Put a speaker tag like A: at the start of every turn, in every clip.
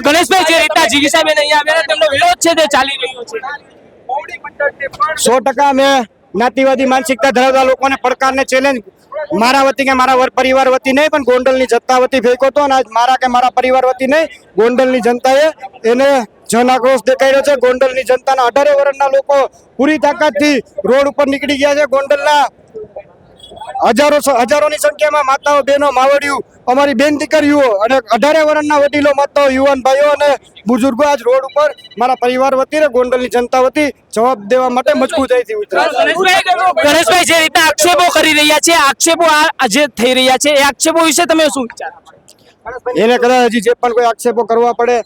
A: ગણેશભાઈ જે રીતના જીગીસાબેન અહીંયા આવ્યા તેમનો વિરોધ છે તે ચાલી રહ્યો છે.
B: સો ટકા મેં જ્ઞાતિવાદી માનસિકતા ધરાવતા લોકોને પડકારને ચેલેન્જ મારા વતી કે મારા વર- પરિવાર વતી નહીં પણ ગોંડલની જનતા વતી ફેંકો હતો અને આજ મારા કે મારા પરિવાર વતી નહીં ગોંડલની જનતાએ એને જન આક્રોશ દેખાડ્યો છે. ગોંડલની જનતાના અઢારે વર્ષના લોકો પૂરી તાકાતથી રોડ ઉપર નીકળી ગયા છે. ગોંડલના હજારો હજારોની સંખ્યામાં માતાઓ, બહેનો માવડિયું અમારી બેન દીકરીઓ અને અઢારે વર્ષના વડીલો, માતાઓ, યુવાન ભાઈઓ અને બુઝુર્ગો આજ રોડ ઉપર મારા પરિવાર વતી ને ગોંડલની જનતા વતી જવાબ દેવા માટે મજબૂત થઈ
A: ગણેશભાઈ, જે રીતે આક્ષેપો કરી રહ્યા છે, આક્ષેપો આજે થઈ રહ્યા છે, એ આક્ષેપો વિશે તમે શું વિચારો?
B: એને કદાચ હજી જે પણ કોઈ આક્ષેપો કરવા પડે,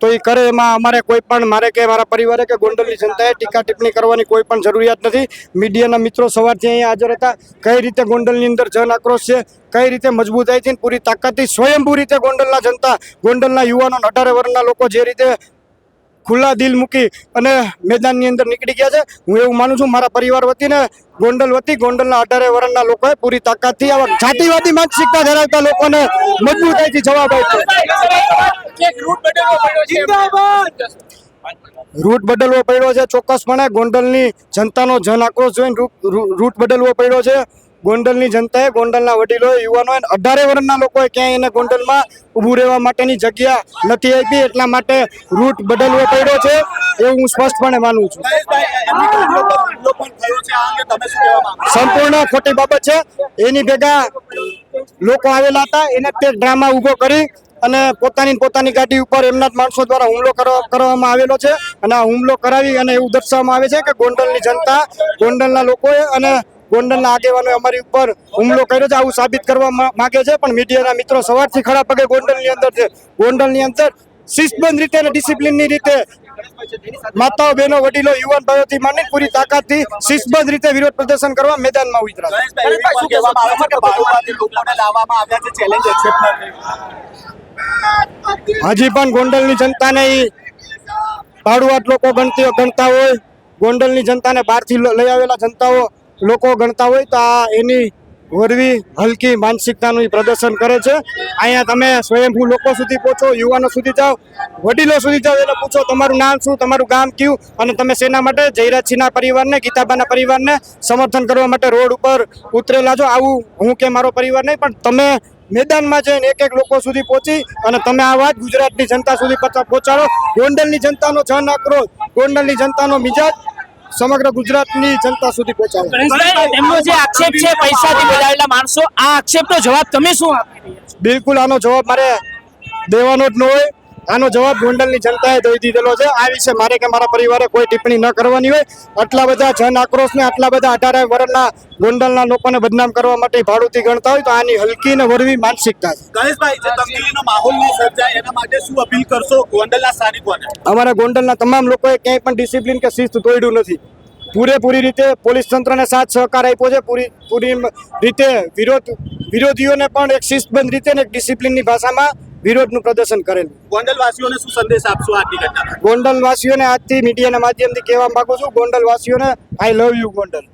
B: તો એ કરે. એમાં અમારે કોઈ પણ, મારે કે મારા પરિવારે કે ગોંડલની જનતાએ ટીકા ટિપ્પણી કરવાની કોઈ પણ જરૂરિયાત નથી. મીડિયાના મિત્રો સવારથી અહીંયા હાજર હતા. કઈ રીતે ગોંડલની અંદર જન આક્રોશ છે? કઈ રીતે મજબૂતાઈથી ને પૂરી તાકાતથી સ્વયંભૂ રીતે ગોંડલના જનતા, ગોંડલના યુવાનો અઢારે વર્ષના લોકો જે રીતે ખુલ્લા દિલ મૂકી અને મેદાનની અંદર નીકળી ગયા છે. હું એવું માનું છું મારા પરિવાર વતીને ગોંડલ વતી ગોંડલના અઢારે વર્ષના લોકોએ પૂરી તાકાતથી આવા જાતિવાદી માનસિકતા ધરાવતા લોકોને મજબૂતાઈથી જવાબ આપ્યો. રૂટ બદલવો પડ્યો છે ચોક્કસપણે ગોંડલની જનતાનો જન આક્રોશ જોઈને રૂટ- રૂટ બદલવો પડ્યો છે. ગોંડલની જનતાએ ગોંડલના વડીલોએ યુવાનોએ અઢારે વર્ષના લોકોએ ક્યાંય એને ગોંડલમાં ઊભું રહેવા માટેની જગ્યા નથી આપી. એટલા માટે રૂટ બદલવો પડ્યો છે એવું હું સ્પષ્ટપણે માનું છું. સંપૂર્ણ ખોટી બાબત છે. એની ભેગા લોકો આવેલા હતા. એને તે ડ્રામા ઊભો કરી અને પોતાની પોતાની ગાડી ઉપર એમના જ માણસો દ્વારા હુમલો કરવા- કરવામાં આવેલો છે. અને આ હુમલો કરાવી અને એવું દર્શાવવામાં આવે છે કે ગોંડલની જનતા ગોંડલના લોકોએ અને ગોંડલના આગેવાનોએ અમારી ઉપર હુમલો કર્યો છે આવું સાબિત કરવા માંગે છે પણ મીડિયાના મિત્રો સવારથી ખડા પગે ગોંડલની અંદર છે. ગોંડલની અંદર શિસ્તબંધ રીતે અને ડિસિપ્લિનની રીતે માતાઓ બહેનો વડીલો યુવાન ભાઈઓથી માંડી પૂરી તાકાતથી શિસ્તબદ્ધ રીતે વિરોધ પ્રદર્શન કરવા મેદાનમાં ઉતરા હજી પણ ગોંડલની જનતાને ભાડુઆટ ભાડુઆત લોકો ગણતી ગણતા હોય. ગોંડલની જનતાને બહારથી લઈ આવેલા જનતાઓ લોકો ગણતા હોય તો આ એની વરવી હલકી માનસિકતાનું પ્રદર્શન કરે છે. અહીંયા તમે સ્વયંભૂ લોકો સુધી પહોંચો, યુવાનો સુધી જાઓ, વડીલો સુધી જાઓ એને પૂછો તમારું નામ શું, તમારું ગામ કયું, અને તમે શેના માટે, જયરાજસિંહના પરિવારને, ગીતાબાના પરિવારને સમર્થન કરવા માટે રોડ ઉપર ઉતરેલા છો. આવું હું કે મારો પરિવાર નહીં, પણ તમે મેદાનમાં જઈને એક એક લોકો સુધી પહોંચી અને તમે આ વાત ગુજરાતની જનતા સુધી પહોંચાડો. ગોંડલની જનતાનો જન આક્રોશ, ગોંડલની જનતાનો મિજાજ સમગ્ર ગુજરાતની જનતા સુધી પહોંચાડે.
A: તેમનો જે આક્ષેપ છે પૈસાથી બજાવેલા માણસો આ આક્ષેપનો જવાબ તમે શું
B: બિલકુલ આનો જવાબ મારે દેવાનો જ ન હોય. આનો જવાબ ગોંડલની જનતાએ દઈ દીધેલો છે. આ વિશે મારે કે મારા પરિવારે કોઈ ટિપ્પણી ન કરવાની હોય. આટલા બધા જન આક્રોશને આટલા બધા અઢારે વર્ષના ગોંડલના લોકોને બદનામ કરવા માટે ભાડુતી ગણતા હોય તો આની હલકી ને વરવી માનસિકતા છે. અમારા ગોંડલના તમામ લોકોએ ક્યાંય પણ ડિસિપ્લિન કે શિસ્ત તોડ્યું નથી. પૂરેપૂરી રીતે પોલીસ તંત્રને સાથ સહકાર આપ્યો છે. પૂરી પૂરી રીતે વિરોધ વિરોધીઓને પણ એક શિસ્તબંધ રીતે ને એક ડિસિપ્લિનની ભાષામાં વિરોધનું પ્રદર્શન કરેલું.
C: ગોંડલવાસીઓને શું સંદેશ આપશો આજની ઘટના
B: ગોંડલવાસીઓને આજથી મીડિયાના માધ્યમથી કહેવા માંગુ છું ગોંડલવાસીઓને આઈ લવ યુ ગોંડલ.